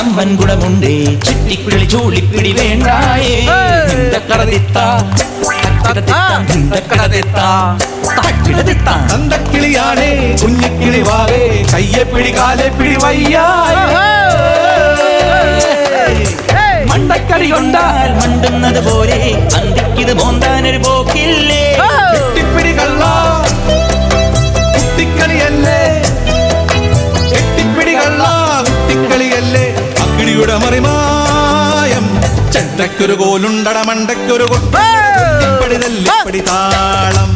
അമ്മൻ ഗുണമുണ്ട് ചുറ്റിക്കിളി ചൂളിപ്പിടി വേണ്ടായേ. തക്കിടതിത്ത തന്തക്കിളിയാണേ കുഞ്ഞിക്കിളി വാവേ. കയ്യെ പിടി കാലെ പിടി വയ്യാ മണ്ടക്കടി കൊണ്ടാൽ മണ്ടുന്നത് പോലെ അന്തിക്കിത് മോന്താനൊരു പോക്കില്ലേ? ചെണ്ടക്കൊരു കോലുണ്ടട മണ്ടക്കൊരു കൊട്ടിപ്പടി തല്ലിപ്പടി താളം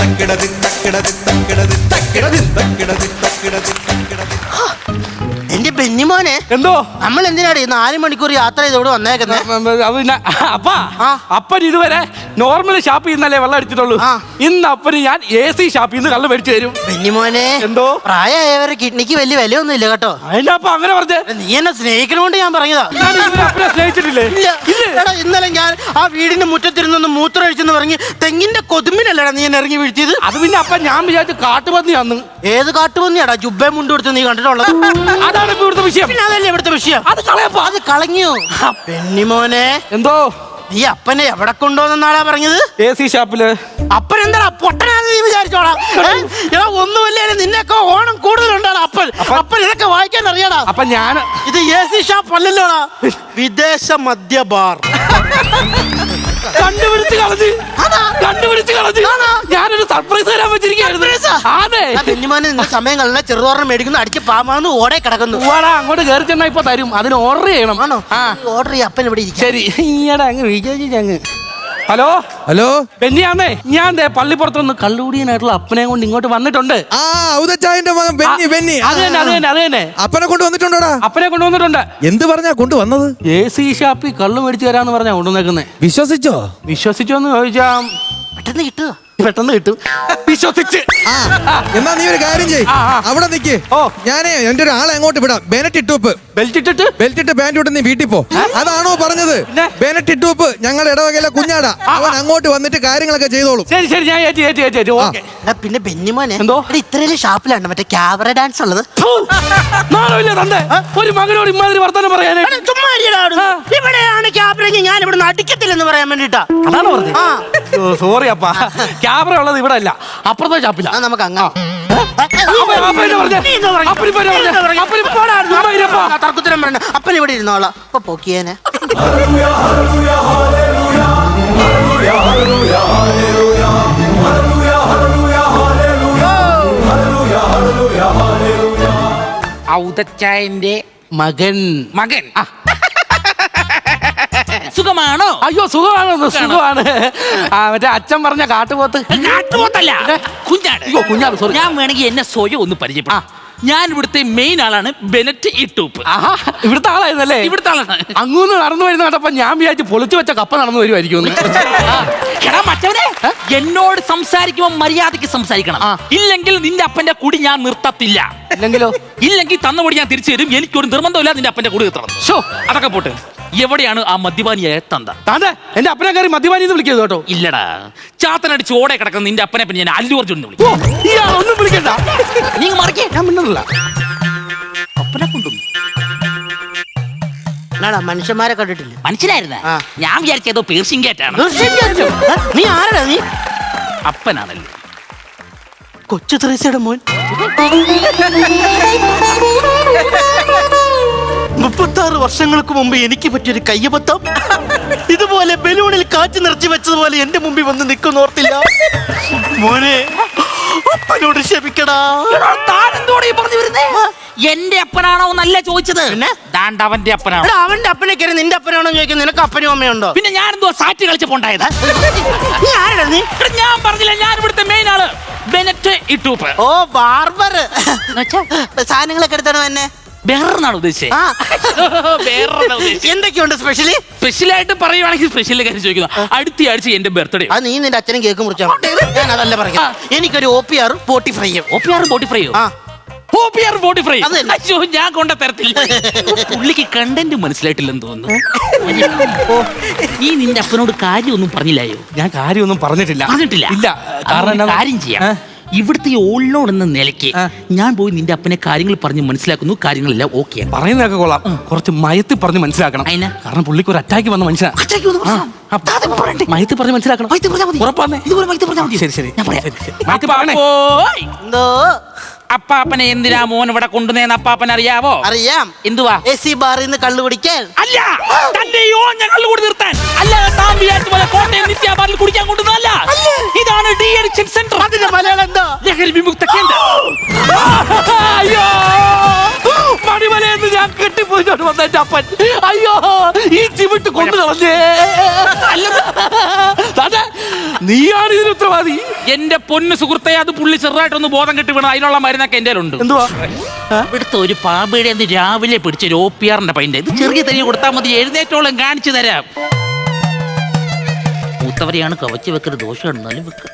തക്കിടതി തക്കിടതി തക്കിടതി തക്കിടതി തക്കിടതി തക്കിടതി തക്കിടതി എന്റെ ബെന്നിമോനെ എന്തോ നമ്മൾ എന്തിനാണ് ഈ നാല് മണിക്കൂർ യാത്ര ചെയ്തോട് ഇവിടെ വന്നേക്കുന്നത് അപ്പാ അപ്പൻ ഇതുവരെ നോർമൽ ഷാപ്പിൽ നിന്നല്ലേ വെള്ളം അടിച്ചിട്ടുള്ളൂ. ഇന്ന് അപ്പന് ഞാൻ എ സി ഷാപ്പിൽ നിന്ന് കള്ള് മേടിച്ചു തരും. ബെന്നിമോനെ എന്തോ? പ്രായമായവരെ കിഡ്നിക്ക് വലിയ വിലയൊന്നും ഇല്ല കേട്ടോ. അതിന്റെ അപ്പ അങ്ങനെ പറഞ്ഞേ? നീ എന്നെ സ്നേഹിക്കണോണ്ട് ഞാൻ പറഞ്ഞതാ. ഞാൻ അപ്പനെ സ്നേഹിച്ചിട്ടില്ലേ? എടാ ഇന്നലെ ഞാൻ ആ വീടിന്റെ മുറ്റത്തിരുന്നൊന്ന് മൂത്രം ഒഴിച്ചെന്ന് പറഞ്ഞ് തെങ്ങിന്റെ കൊതുമ്പിനല്ലടാ നീ എന്നെ ഇറങ്ങി വീഴ്ത്തിയത്? അത് പിന്നെ അപ്പ ഞാൻ വിചാരിച്ചു കാട്ടുപന്നി അന്ന്. ഏത് കാട്ടുപന്നിയാടാ? ജുബ്ബെ മുണ്ട് കൊടുത്ത് നീ കണ്ടിട്ടുള്ളത്. അതാണ് ഇപ്പൊ ഇവിടുത്തെ വിഷയം. പിന്നെ അതല്ലേ ഇവിടുത്തെ വിഷയം? അത് കളയപ്പോ. അത് കളഞ്ഞു. പെണ്ണിമോനെ. എന്തോ? നീ അപ്പനെ എവിടെ കൊണ്ടുവന്നാളാ പറഞ്ഞത്? എ സി ഷാപ്പിൽ. അപ്പൻ എന്താടാ പൊട്ടനാന്ന് നീ വിചാരിച്ചോളാം? എടാ. ഒന്നുമില്ലേ നിന്നെയൊക്കെ ഓണം കൂടുതലുണ്ടാണ് അപ്പൻ. അപ്പൻ. ഇതൊക്കെ വായിക്കാൻ അറിയാടാ. അപ്പൊ ഞാൻ ഇത് എ സി ഷാപ്പ് അല്ലല്ലോടാ. വിദേശ മദ്യ ബാർ കണ്ടുപിടിച്ച് കളഞ്ഞ്. കണ്ടുപിടിച്ച് കളഞ്ഞ്. ഞാനൊരു സർപ്രൈസ് തരാൻ വെച്ചിരിക്കുന്നു സമയം കളഞ്ഞ ചെറുതോറിന് മേടിക്കുന്നു അടിച്ച് പാമാന്ന് ഓടെ കിടക്കുന്നു. വാടാ അങ്ങോട്ട് കയറി ചെന്നാ ഇപ്പൊ തരും. അതിന് ഓർഡർ ചെയ്യണം. ആണോ? ആ. ഓർഡർ ചെയ്യാം അപ്പൻ ഇവിടെ ശരി. ഈയടാ അങ്ങ് വിജയിച്ച് അങ്ങ്. ഹലോ? ഹലോ? ബെന്നിയാന്നേ ഞാൻ ദേ പള്ളിപ്പുറത്തുനിന്ന് കള്ളുകൂടിയനായിട്ടുള്ള അപ്പനെ കൊണ്ട് ഇങ്ങോട്ട് വന്നിട്ടുണ്ട്. ആ ഔദച്ചായന്റെ മകൻ ബെന്നി ബെന്നി. അത് തന്നെ അത് തന്നെ അത് തന്നെ. അപ്പനെ കൊണ്ട് വന്നിട്ടുണ്ടോടാ? അപ്പനെ കൊണ്ടുവന്നിട്ടുണ്ട് എന്ത് പറഞ്ഞാ കൊണ്ട് വന്നത്? എ സി ഷാപ്പി കള്ളു മേടിച്ചു തരാന്ന് പറഞ്ഞാ കൊണ്ടുവന്നേക്കുന്നേ. വിശ്വസിച്ചോ? വിശ്വസിച്ചോന്ന് ചോദിച്ചാ പെട്ടെന്ന് കിട്ടുക പെട്ടെന്ന് കിട്ടും. വിശ്വസിച്ച് ആ. എന്നാ നീ ഒരു കാര്യം ചെയ് ആ, ആ. അവിടെ നിക്ക്. ഓ. ഞാനേ എന്റെ ഒരു ആളെ അങ്ങോട്ട് വിടാം. ബെനറ്റ് ഇട്ടൂപ്പ്. ബെൽറ്റ് ഇട്ടിട്ട്? ബെൽറ്റ് ഇട്ട് പാന്റ് ഇട്ട് നീ വീട്ടിൽ പോ. അതാണോ പറഞ്ഞത്? പിന്നെ? ബെനറ്റ് ഇട്ടൂപ്പ്. ഞങ്ങൾ ഇടവകയിലെ കുഞ്ഞാടാ. അവൻ അങ്ങോട്ട് വന്നിട്ട് കാര്യങ്ങളൊക്കെ ചെയ്തോളും. ശരി ശരി ഞാൻ ഏറ്റി ഏറ്റി ഏറ്റി ഏറ്റി. ഓക്കെ. എടാ, പിന്നെ ബെന്നിമോനെ എന്തോ? എടാ, ഇത്രയും ഷാപ്പിലാണ് മറ്റേ ക്യാമറ ഡാൻസ് ഉള്ളത്. നാളെ തന്റെ ഒരു മകനോട് ഇമാതിരി വർത്തമാനം പറയാനായിട്ട് എടാ, ചുമ്മാ. ഇവിടെയാണ് ക്യാമറ ഞാൻ ഇവിടെ അടിക്കത്തില്ലെന്ന് പറയാൻ വേണ്ടിട്ടാ അതാണ് പറഞ്ഞത്. ആ. സോറി അപ്പ. ക്യാമറ ഉള്ളത് ഇവിടെ അല്ല. അപ്പുറത്തെ ഷാപ്പില ആ, നമുക്ക് അങ്ങ. തർക്കുത്തരം അപ്പൻ ഇവിടെ ഇരുന്നോളാം. ഇപ്പൊ പോക്കിയേനെ. ഔതച്ചായന്റെ മകൻ. മകൻ. സുഖമാണോ? അയ്യോ സുഖമാണോ സുഖമാണ്. ആ മറ്റേ അച്ഛൻ പറഞ്ഞ കാട്ടുപോത്ത്. കാട്ടുപോത്തല്ല. കുഞ്ഞാട്. അയ്യോ, കുഞ്ഞാട് സോറി ഞാൻ വേണമെങ്കിൽ എന്നെ സ്വയം ഒന്ന് പരിചയപ്പെടാം ഞാൻ ഇവിടുത്തെ മെയിൻ ആളാണ് ബെനറ്റ് ഇട്ടൂപ്പ്. ആഹാ ഇവിടുത്തെ ആളായിരുന്നല്ലേ? ഇവിടുത്തെ ആളാണ്. അങ്ങൂന്ന് നടന്നു വരുന്ന കണ്ടപ്പോ ഞാൻ വിചാരിച്ചു പൊളിച്ചു വെച്ച കപ്പ നടന്നു വരുമായിരിക്കും എടാ മറ്റവനെ എന്നോട് സംസാരിക്കുമ്പോൾ മര്യാദയ്ക്ക് സംസാരിക്കണം. ഇല്ലെങ്കിൽ നിന്റെ അപ്പന്റെ കുടി ഞാൻ നിർത്തത്തില്ല. ഇല്ലെങ്കിലോ? ഇല്ലെങ്കിൽ തന്ന കൂടി ഞാൻ തിരിച്ചു തരും. എനിക്കൊരു നിർബന്ധമില്ല നിന്റെ അപ്പന്റെ കുടി നിർത്തണം ഷോ അതൊക്കെ പോട്ടെ. എവിടെയാണ് ആ മദ്യപാനിയായ തന്ത? താതെ എന്റെ അപ്പനെ കയറി മദ്യപാനി എന്ന് വിളിക്കരുത് കേട്ടോ. ഇല്ലടാ. ചാത്തനടിച്ച് ഓടെ കിടക്കുന്ന നിന്റെ അപ്പനെ പിന്നെ ഞാൻ അല്ലു അർജുൻ വിളിക്കും. ഒന്നും വിളിക്കണ്ട. നീ മറക്കേ. ഞാൻ മിണ്ടുന്നില്ല അപ്പനെ കൊണ്ടും എന്നാടാ മനുഷ്യന്മാരെ കണ്ടിട്ടില്ല? മനസ്സിലായിരുന്ന ആ. ഞാൻ വിചാരിച്ചതോ കേറ്റാണ് നീ ആരടാ നീ? അപ്പനാണല്ലോ. കൊച്ചു ത്രേസ്യയുടെ മോൻ. മുപ്പത്താറ് വർഷങ്ങൾക്ക് മുമ്പ് എനിക്ക് പറ്റിയൊരു കയ്യബത്തം ഇതുപോലെ ബലൂണിൽ കാറ്റ് നിറച്ചു വെച്ചതുപോലെ എന്റെ മുമ്പിൽ വന്ന് നിൽക്കുന്നോർത്തില്ല മോനെ അപ്പനോട് ക്ഷമിക്കടാ. താനെന്തോടെ പറഞ്ഞു വരുന്നേ? എന്റെ അപ്പനാണോ എന്നല്ല ചോദിച്ചത്. പിന്നെ? ദാണ്ട് അവന്റെ അപ്പനാണോ? എടാ അവന്റെ അപ്പനെ കയറി നിന്റെ അപ്പനാണോ ചോദിക്കുന്നത് നിനക്ക് അപ്പനും അമ്മയുണ്ടോ പിന്നെ ഞാൻ എന്തോ സാറ്റ് കളിച്ചപ്പോ ഉണ്ടായത്? നീ ആരടാ നീ? എടാ, ഞാൻ പറഞ്ഞില്ല ഞാൻ ഇവിടുത്തെ മെയിൻ ആൾ. ബെനറ്റ് ഇട്ടൂപ്പ്. Oh barber. സാധനങ്ങളൊക്കെ എടുത്താണോ എന്നെ വേറൊന്നാണ് ഉദ്ദേശിച്ചത്. ആ. വേറൊന്നാ ഉദ്ദേശിച്ചത്. എന്തൊക്കെയുണ്ട് സ്പെഷ്യലി സ്പെഷ്യൽ ആയിട്ട് പറയുവാണെങ്കിൽ സ്പെഷ്യൽ കാര്യം ചോദിക്കുന്നു. അടുത്ത ആഴ്ച എന്റെ ബർത്ത്ഡേ അത് നീ നിന്റെ അച്ഛനും കേക്ക് മുറിച്ചോ ഞാൻ അതല്ല പറയാം എനിക്കൊരു ഒ പി ആറും പോട്ടി ഫ്രൈയും ഒ പി ആർ ബോട്ടി ഫ്രൈയോ ആ. O P R boti fry അത് തന്നെ. അയ്യോ ഞാൻ കൊണ്ട തരത്തില്ല. പുള്ളിക്ക് കണ്ടന്റ് മനസ്സിലായിട്ടില്ലെന്ന് തോന്നുന്നു. നീ നിന്റെ അപ്പനോട് കാര്യമൊന്നും പറഞ്ഞില്ലായോ? ഞാൻ കാര്യമൊന്നും പറഞ്ഞിട്ടില്ല. പറഞ്ഞിട്ടില്ല. ഇല്ല കാരണം എന്നാ- കാര്യം ചെയ്യാം. ഏ? ഇവിടുത്തെ ഓളിനോട് എന്ന നിലയ്ക്ക് ഞാൻ പോയി നിന്റെ അപ്പനെ കാര്യങ്ങൾ പറഞ്ഞ് മനസ്സിലാക്കുന്നു കാര്യങ്ങളെല്ലാം ഓക്കെ പറയുന്നതൊക്കെ കൊള്ളാം. കുറച്ച് മയത്തിൽ പറഞ്ഞ് മനസ്സിലാക്കണം? കാരണം പുള്ളിക്ക് ഒരു അറ്റാക്ക് വന്ന മനുഷ്യനാ. ആ, മയത്തിൽ പറഞ്ഞ് മനസ്സിലാക്കണം. ശരി ശരി. ഞാൻ പറയാം. അപ്പാപ്പനെ എന്തിനാ മോൻ ഇവിടെ കൊണ്ടുവന്നേന്ന് അപ്പാപ്പൻ അറിയാവോ? അറിയാം. എന്തുവാ? എ സി ബാറിൽ നിന്ന് കള്ളു കുടിക്കാൻ. അല്ല തന്റെ യോ ഞങ്ങൾ കൂടി നിർത്താൻ. അല്ല താൻ വിചാരിച്ച പോലെ കോട്ടയം നിത്യാബാറിൽ കുടിക്കാൻ കൊണ്ടുവന്നല്ല ഇതാണ് ഡി അഡിക്ഷൻ സെന്റർ. അതിന്റെ മലയാളം എന്താ? ലഹരി വിമുക്ത കേന്ദ്രം. അയ്യോ മണിമലയെന്ന് ഞാൻ കെട്ടിപ്പോയിട്ടോട്ട് വന്ന എന്റെ അപ്പൻ. അയ്യോ ഈ ചിവിട്ട് കൊണ്ടു കളഞ്ഞേ അതെ നീയാണ് ഇതിന് ഉത്തരവാദി? എന്റെ പൊന്ന് സുഹൃത്തെ അത് പുള്ളി ചെറുതായിട്ടൊന്ന് ബോധം കെട്ടി വീണ അതിനുള്ള മരുന്നൊക്കെ എന്റെ ഉണ്ട് എന്തുവാ? ഇവിടുത്തെ ഒരു പാമ്പയുടെ രാവിലെ പിടിച്ച ഒരു ആറിന്റെ പൈന്റെ. ഇത് ചെറിയ തനിയെ കൊടുത്താൽ മതി എഴുന്നേറ്റോളം കാണിച്ചു തരാം. മൂത്തവരെയാണ് കവച്ച് വെക്കരുത് ദോഷം എന്നാലും വെക്ക.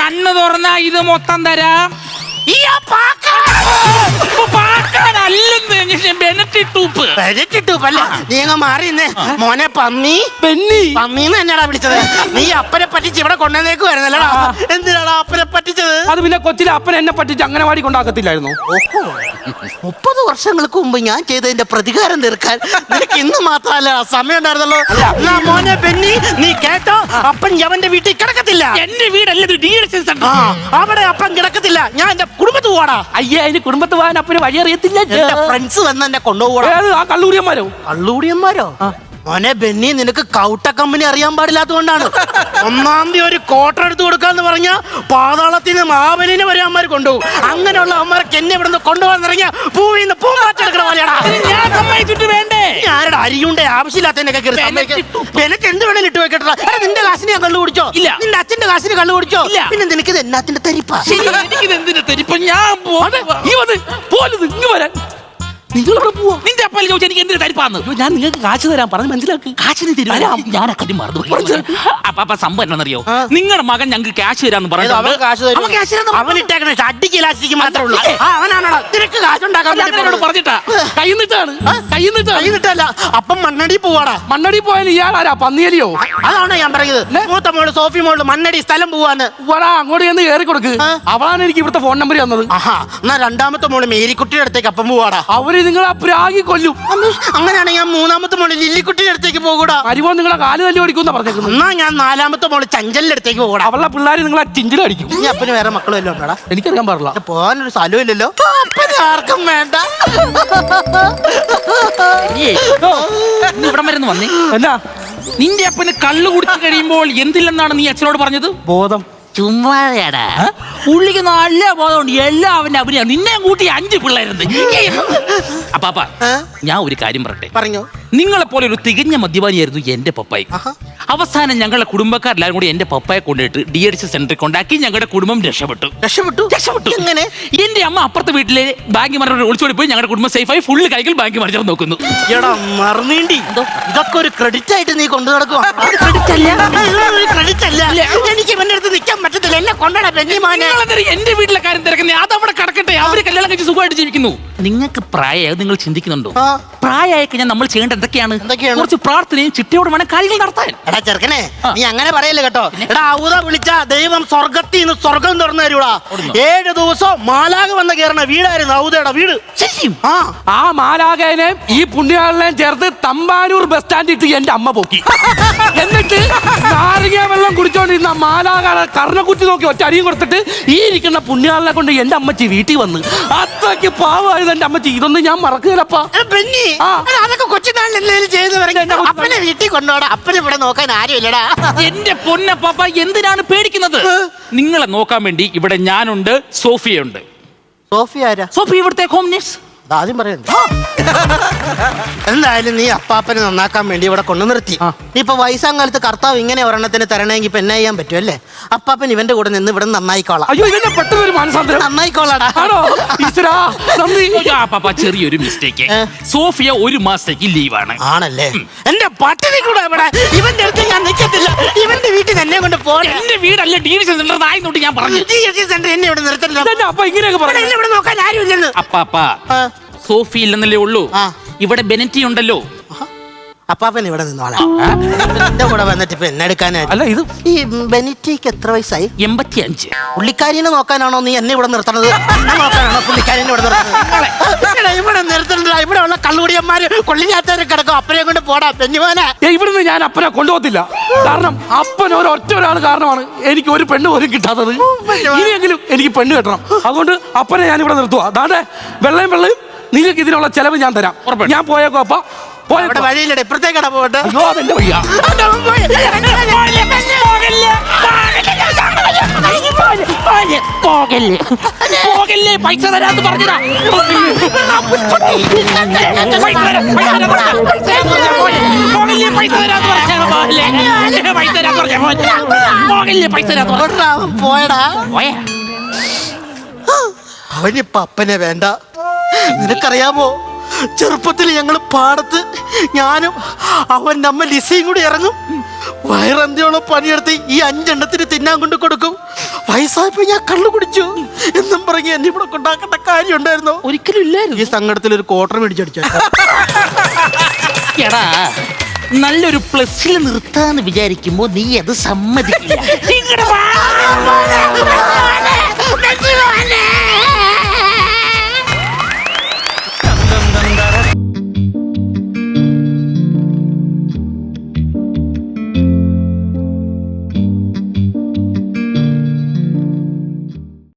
കണ്ണു തുറന്നാ ഇത് മൊത്തം തരാം. ഈ ആ പാക്ക- ഇപ്പൊ പാക്കാനല്ലെന്ന് ബെനറ്റ് ടൂപ്പ് പരിച്ചിട്ടു പല്ല നീ അങ്ങ് മാറിന്നേ മോനെ പന്നി. പെണ്ണി പന്നിന്ന് തന്നെയാടാ വിളിച്ചത് നീ അപ്പനെ പറ്റിച്ച് ഇവിടെ കൊണ്ടുവന്നേക്ക് വരുന്നല്ലടാ. എന്തിനാടാ അപ്പനെ പറ്റിച്ചത്? അത് പിന്നെ കൊച്ചിലെ അപ്പൻ എന്നെ പറ്റിച്ച് അംഗനവാടി കൊണ്ടാക്കത്തില്ലായിരുന്നു? മുപ്പത് വർഷങ്ങൾക്ക് മുമ്പ് ഞാൻ ചെയ്തതിന്റെ പ്രതികാരം തീർക്കാൻ നിനക്ക് ഇന്ന് മാത്രമല്ല സമയം ഉണ്ടായിരുന്നല്ലോ എന്നാ മോനെ പെണ്ണി നീ കേട്ടോ? അപ്പൻ യവന്റെ വീട്ടിൽ കിടക്കത്തില്ല. എന്റെ വീടല്ല അവിടെ അപ്പൻ കിടക്കത്തില്ല. ഞാൻ എന്റെ കുടുംബത്ത് പോവാടാ. അയ്യേ അതിന് കുടുംബത്ത് പോകാൻ അപ്പന് വഴി അറിയത്തില്ല. എന്റെ ഫ്രണ്ട്സ് വന്ന് എന്നെ കൊണ്ടുപോകൂടാ ഏത് ആ കള്ളൂരിയന്മാരോ? കള്ളൂടിയന്മാരോ മോനെ ബെന്നി നിനക്ക് കൗട്ട കമ്പനി അറിയാൻ പാടില്ലാത്തതുകൊണ്ടാണ്. ഒന്നാം തീയതി ഒരു കോട്ടർ എടുത്തു കൊടുക്കാന്ന് പറഞ്ഞ പാതാളത്തിൽ നിന്ന് മാവലിനെ വരെ അമ്മമാർ കൊണ്ടുപോകും. അങ്ങനെയുള്ള അമ്മമാർക്ക് എന്നെ ഇവിടെ നിന്ന് കൊണ്ടുപോകാൻ ഇറങ്ങിയ പൂവിന്ന് പൂമ്പാറ്റെടുക്കണ പോലെയാടാ. അരിയുണ്ട് ആവശ്യമില്ലാത്തതിനൊക്കെ കയറി സമ്മതിക്കാൻ. നിനക്ക് എന്ത് വേണേലും ഇട്ട് വെക്കട്ടാ നിന്റെ കാശിന് ഞാൻ കള്ളു കുടിച്ചോ ഇല്ല. നിന്റെ അച്ഛന്റെ കാശിന് കള്ളു കുടിച്ചോ ഇല്ല. പിന്നെ നിനക്ക് ഇത് എന്നാത്തിന്റെ തരിപ്പാ? ശരി എനിക്കിത് എന്തിനാ തരിപ്പൊ? ഞാൻ വന്ന് പോലും ഇങ്ങ് വരാൻ. നിങ്ങൾ ഇവിടെ പോവാ. നിന്റെ അപ്പൽ ചോദിച്ചാൽ എനിക്ക് എന്തിനു തരിപ്പാന്ന്? ഞാൻ നിങ്ങൾക്ക് കാശ് തരാൻ പറഞ്ഞു മനസ്സിലാക്ക്. കാശിന് തരും ഞാൻ മറന്നു അപ്പൊ അപ്പൊ സംഭവം എന്നറിയോ നിങ്ങളുടെ മകൻ ഞങ്ങൾക്ക് ക്യാഷ് തരാന്ന് ഏതോ അവൻ കാശ് തരും. അവൻ തരാന്ന് അവൻ ഇട്ടേക്കണ മാത്രമേ ഉള്ളൂ? ആ നിനക്ക് ഞാൻ വേണ്ടി പോണത്. പറഞ്ഞിട്ടാ. കൈന്നിട്ടാണ് കഴിഞ്ഞിട്ടല്ല അപ്പം മണ്ണടി പോവാടാ. മണ്ണടി പോയാൽ ഇയാളാരാ? പന്നിയലിയോ? അതാണ് ഞാൻ പറയുന്നത്. മൂത്ത മോൾ സോഫി മോൾ മണ്ണടി സ്ഥലം പോവാന്ന്. വടാ അങ്ങോട്ട് ചെന്ന് കയറി കൊടുക്ക്. അവളാണ് എനിക്ക് ഇവിടുത്തെ ഫോൺ നമ്പർ തന്നത്. ആഹാ എന്നാ രണ്ടാമത്തെ മോൾ മേരിക്കുട്ടിയുടെ അടുത്തേക്ക് അപ്പം പോവാടാ. നിങ്ങളെ പ്രാഗി കൊല്ലും. അങ്ങനെയാണെങ്കിൽ ഞാൻ മൂന്നാമത്തെ മോൾ ലില്ലിക്കുട്ടിയുടെ അടുത്തേക്ക് പോകൂടാ. അരിവോ നിങ്ങളെ കാൽ തല്ലി ഓടിക്കുന്ന പറഞ്ഞേക്കുന്നു എന്നാ ഞാൻ നാലാമത്തെ മോൾ ചഞ്ചലിന്റെ അടുത്തേക്ക് പോകൂടാ. അവളുടെ പിള്ളേര് നിങ്ങളെ ചിഞ്ചിലടിക്കും ഇനി അപ്പന് വേറെ മക്കളും എല്ലാം ഉണ്ടോടാ? എനിക്കറിയാൻ പാടില്ല. പോകാനൊരു സ്ഥലവും ഇല്ലല്ലോ അപ്പന് ആർക്കും വേണ്ട. ഇവിടം വരെ ഒന്ന് വന്നേ. എന്നാ? നിന്റെ അപ്പന് കള്ളു കുടിച്ചു കഴിയുമ്പോൾ എന്തില്ലെന്നാണ് നീ അച്ഛനോട് പറഞ്ഞത്? ബോധം. ചുമ്മാതയാടാ. പുള്ളിക്ക് നല്ല ബോധമുണ്ട്. എല്ലാം അവന്റെ അഭിനയ. നിന്നെ കൂട്ടി അഞ്ച് പിള്ളേരുണ്ട്. അപ്പാപ്പ? ഞാൻ ഒരു കാര്യം പറയട്ടെ? പറഞ്ഞോ. നിങ്ങളെ പോലെ ഒരു തികഞ്ഞ മദ്യപാനിയായിരുന്നു എന്റെ പപ്പായി. അവസാനം ഞങ്ങളുടെ കുടുംബക്കാരെല്ലാരും കൂടി എന്റെ പപ്പയെ കൊണ്ടിട്ട് ഡി എച്ച് സെന്ററിൽ കൊണ്ടാക്കി ഞങ്ങളുടെ കുടുംബം രക്ഷപ്പെട്ടു. രക്ഷപ്പെട്ടു? രക്ഷപ്പെട്ടു. എങ്ങനെ? എന്റെ അമ്മ അപ്പുറത്തെ വീട്ടിലെ ബാങ്ക് മാനേജർ ഒളിച്ചോടി പോയി ഞങ്ങളുടെ കുടുംബം സേഫായി ഫുള്ള് കൈകൾ ബാങ്ക് മറിച്ചു നോക്കുന്നു. എടാ മറന്നീണ്ടി. ഇതൊക്കെ ഒരു ക്രെഡിറ്റ് ആയിട്ട് നീ കൊണ്ടു നടക്കുക ക്രെഡിറ്റ് അല്ല? എനിക്ക് ഇവന്റെ അടുത്ത് നിൽക്കാൻ പറ്റത്തില്ല. എന്നെ കൊണ്ടാടാ ബെന്നിമാനെ നിങ്ങളെന്തിനാ എന്റെ വീട്ടിലെ കാര്യം തിരക്കുന്നേ അത് അവിടെ കിടക്കട്ടെ. അവർ കല്യാണം കഴിച്ച് സുഖമായിട്ട് ജീവിക്കുന്നു. നിങ്ങൾക്ക് പ്രായമായത് നിങ്ങൾ ചിന്തിക്കുന്നുണ്ടോ. പ്രായമായി കഴിഞ്ഞാൽ നമ്മൾ ചെയ്യേണ്ട എന്തൊക്കെയാണ്? എന്തൊക്കെയാണ്? കുറച്ച് പ്രാർത്ഥനയും ചിട്ടയോടെ വേണം കാര്യങ്ങൾ നടത്താൻ. എടാ ചെറുക്കനെ. നീ അങ്ങനെ പറയല്ലേ കേട്ടോ? എടാ ഔത വിളിച്ച ദൈവം സ്വർഗത്തിൽ നിന്ന് സ്വർഗം തുറന്നു തരൂടാ. ഏഴ് ദിവസം മാലാക വന്ന കയറണ വീടായിരുന്നു ഔതയുടെ വീട്. ആ. ആ ഈ പുണ്യാളിനെയും ചേർത്ത് തമ്പാനൂർ ബസ് സ്റ്റാൻഡിൽ ഇട്ട് എന്റെ അമ്മ പോക്കി. എന്നിട്ട് നാരങ്ങ വെള്ളം കുടിച്ചോണ്ടിരുന്ന മാലാകാല കർണക്കുറ്റി നോക്കി ഒറ്റ അടിയും കൊടുത്തിട്ട് ഈ ഇരിക്കുന്ന പുണ്യാളിനെ കൊണ്ട് എന്റെ അമ്മച്ചി വീട്ടിൽ വന്ന്. അത്രയ്ക്ക് പാവമായത് എന്റെ അമ്മച്ചി. ഇതൊന്നും ഞാൻ മറക്കുകയില്ലപ്പാ ബെന്നി ആ. എടാ, അതൊക്കെ കൊച്ചുനാളിൽ എന്തെങ്കിലും ചെയ്തു പറഞ്ഞു അപ്പനെ വീട്ടിൽ കൊണ്ടുപോടാ. അപ്പനെ ഇവിടെ നോക്കാൻ ആരുമില്ലടാ. എന്റെ പൊന്ന എന്തിനാണ് പേടിക്കുന്നത്? നിങ്ങളെ നോക്കാൻ വേണ്ടി ഇവിടെ ഞാനുണ്ട് സോഫിയുണ്ട് സോഫിയ ആരാ? സോഫി ഇവിടുത്തെ ഹോം നേഴ്സ് ആദ്യം പറയണ്ട എന്തായാലും നീ അപ്പാപ്പനെ നന്നാക്കാൻ വേണ്ടി ഇവിടെ കൊണ്ടു നിർത്തി. നീ ഇപ്പൊ വയസ്സാം കാലത്ത് കർത്താവ് ഇങ്ങനെ ഒരെണ്ണത്തിന് തരണമെങ്കിൽ ഇപ്പൊ എന്നാ ചെയ്യാൻ പറ്റുമല്ലേ അപ്പാപ്പൻ ഇവന്റെ കൂടെ നിന്ന് ഇവിടെ നന്നായിക്കോളാം. അയ്യോ ഇതെന്നെ പെട്ടെന്ന് മാനസാന്തരം. നന്നായിക്കോളാടാ. ആണോ? ഈശ്വരാ നന്ദി. ആ പാപ്പ ചെറിയൊരു മിസ്റ്റേക്ക് സോഫിയ ഒരു മാസത്തേക്ക് ലീവാണ് ആണല്ലേ? എന്റെ പട്ടിണി കൂടെ ഇവിടെ. ഇവന്റെ അടുത്ത് ഞാൻ നിൽക്കത്തില്ല ഇവന്റെ വീട്ടിൽ തന്നെ കൊണ്ട് പോണേ എന്റെ വീടല്ല വി സെന്റർ ആയിന്നോട്ട് ഞാൻ പറഞ്ഞു. സെന്റർ എന്നെ ഇവിടെ നിർത്തില്ല ഇതെന്നെ അപ്പൊ ഇങ്ങനെയൊക്കെ ഇവിടെ പറഞ്ഞു എന്നെ ഇവിടെ നോക്കാൻ ആരുമില്ലെന്ന്. അപ്പാപ്പ ആ. സോഫി ഇല്ലെന്നല്ലേ ഉള്ളൂ. ഇവിടെ ബെനറ്റി ഉണ്ടല്ലോ. അപ്പാപ്പൻ ഇവിടെ നിന്നോളാം എന്റെ കൂടെ വന്നിട്ട് ഇപ്പൊ എന്നെ എടുക്കാനായിട്ട്. അല്ല ഇത് ഈ ബെനിറ്റിക്ക് എത്ര വയസ്സായി? എൺപത്തി അഞ്ച് പുള്ളിക്കാരിനെ നോക്കാനാണോ നീ എന്നെ ഇവിടെ നിർത്തണത്? നോക്കാനാണോ പുള്ളിക്കാരിനെ ഇവിടെ നിർത്തണത്? ഇവിടെ നിർത്തണ്ട ഇവിടെ ഉള്ള കള്ളുകുടിയന്മാര് കൊള്ളിഞ്ഞാത്തവരെ കിടക്കും. അപ്പനെ കൊണ്ട് പോടാ പെഞ്ഞുമോനെ. ഇവിടുന്ന് ഞാൻ അപ്പനെ കൊണ്ടുപോകത്തില്ല. കാരണം അപ്പൻ ഒരു ഒറ്റ ഒരാൾ കാരണമാണ് എനിക്ക് ഒരു പെണ്ണ് പോലും കിട്ടാത്തത്. ഇനിയെങ്കിലും എനിക്ക് പെണ്ണ് കിട്ടണം. അതുകൊണ്ട് അപ്പനെ ഞാൻ ഇവിടെ നിർത്തുക അതാണ്ട് വെള്ളയും വെള്ളയും. നിങ്ങൾക്ക് ഇതിനുള്ള ചെലവ് ഞാൻ തരാം. ഞാൻ പോയേക്കോ അപ്പൊ? പോയേക്കോ. വഴിയിലടെ ഇപ്പഴത്തേക്കട പോകട്ടെ അയ്യോ അതെന്റെ വയ്യ പോകല്ലേ? പൈസ തരാന്ന് പറഞ്ഞതാ. പൈസ പൈസ. പോകല്ലേ? പൈസ തരാന്ന് തരാന്ന്. പോകല്ലേ? തരാന്ന് പോയടാ. പോയാ. അവനിപ്പ അപ്പനെ വേണ്ട. നിനക്കറിയാമോ? ചെറുപ്പത്തിൽ ഞങ്ങൾ പാടത്ത് ഞാനും അവൻ അമ്മ ലിസയും കൂടി ഇറങ്ങും. വയറന്തിയോളം പണിയെടുത്ത് ഈ അഞ്ചെണ്ണത്തിന് തിന്നാൻ കൊണ്ട് കൊടുക്കും. വയസ്സായപ്പോ ഞാൻ കള്ളു കുടിച്ചു. എന്നും പറഞ്ഞ് എന്നെ ഇവിടെ കൊണ്ടാക്കേണ്ട കാര്യം ഉണ്ടായിരുന്നോ ഒരിക്കലും ഇല്ലായിരുന്നു. ഈ സങ്കടത്തിൽ ഒരു കോട്ടർ മേടിച്ചടിച്ചു എടാ നല്ലൊരു പ്ലസ്സിൽ നിർത്താന്ന് വിചാരിക്കുമ്പോ നീ അത് സമ്മതിക്കില്ല.